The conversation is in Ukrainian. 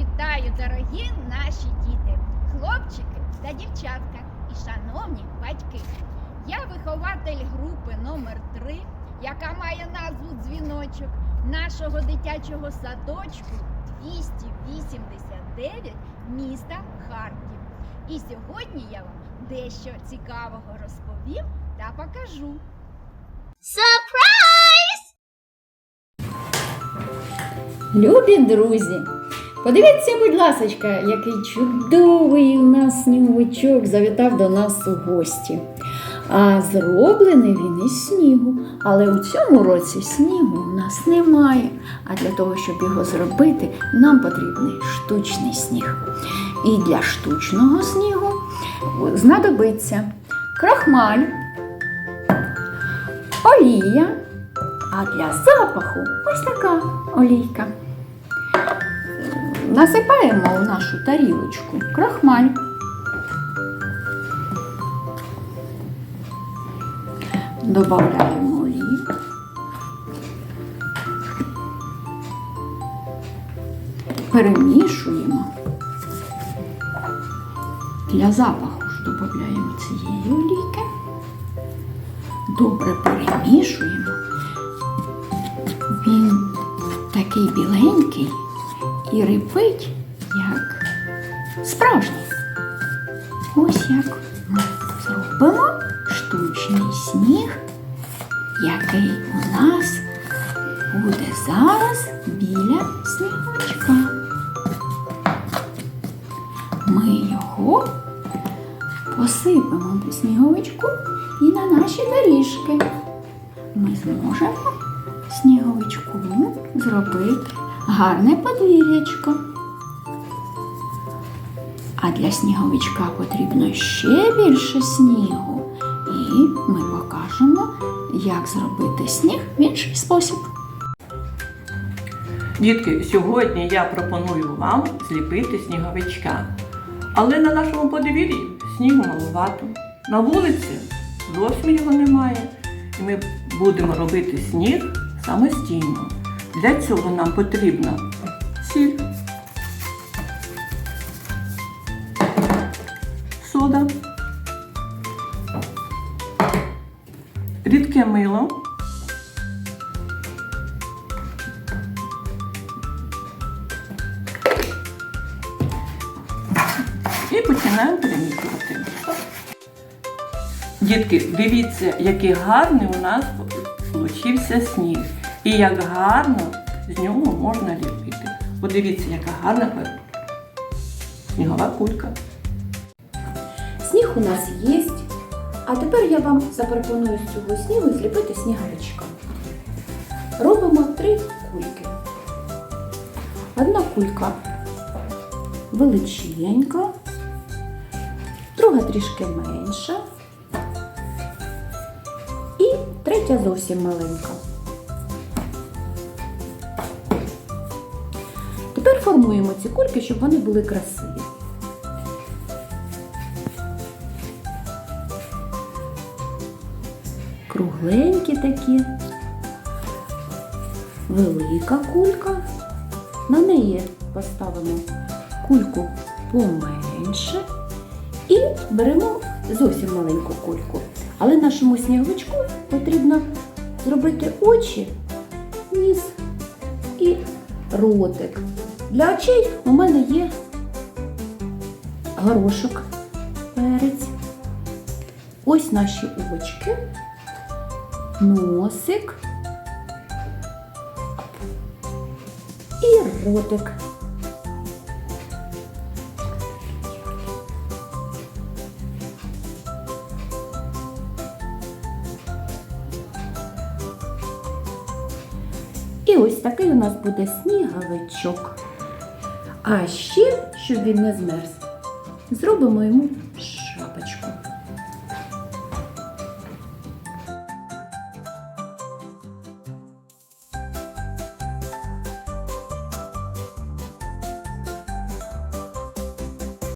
Вітаю, дорогі наші діти, хлопчики та дівчатка і шановні батьки. Я вихователь групи номер 3 яка має назву дзвіночок нашого дитячого садочку 289 міста Харків. І сьогодні я вам дещо цікавого розповім та покажу. Любі друзі, подивіться, будь ласочка, який чудовий у нас сніговичок завітав до нас у гості. А зроблений він із снігу. Але у цьому році снігу у нас немає. А для того, щоб його зробити, нам потрібний штучний сніг. І для штучного снігу знадобиться крахмаль, олія, а для запаху ось така олійка. Насипаємо у нашу тарілочку крахмаль. Добавляємо олію. Перемішуємо. Для запаху ж додаємо цієї олійки. Добре перемішуємо. Він такий біленький і рипить, як справжній. Ось як ми зробимо штучний сніг, який у нас буде зараз біля сніговичка. Ми його посипемо до сніговичку і на наші доріжки. Ми зможемо сніговичку зробити гарне подвір'ячко. А для сніговичка потрібно ще більше снігу. І ми покажемо, як зробити сніг в інший спосіб. Дітки, сьогодні я пропоную вам зліпити сніговичка. Але на нашому подвір'ї снігу малувато. На вулиці зовсім його немає. І ми будемо робити сніг самостійно. Для цього нам потрібна сіль, сода, рідке мило. І починаємо перемішувати. Дітки, дивіться, який гарний у нас получився сніг. І як гарно з нього можна ліпити. Подивіться, яка гарна снігова кулька. Сніг у нас є. А тепер я вам запропоную з цього снігу зліпити сніговичка. Робимо три кульки. Одна кулька величенька, друга трішки менша. І третя зовсім маленька. Формуємо ці кульки, щоб вони були красиві. кругленькі такі, велика кулька. На неї поставимо кульку поменше і беремо зовсім маленьку кульку. Але нашому сніговичку потрібно зробити очі, ніс і ротик. Для очей у мене є горошок, перець. Ось наші очки носик і ротик. І ось такий у нас буде сніговичок а ще, щоб він не змерз, зробимо йому шапочку.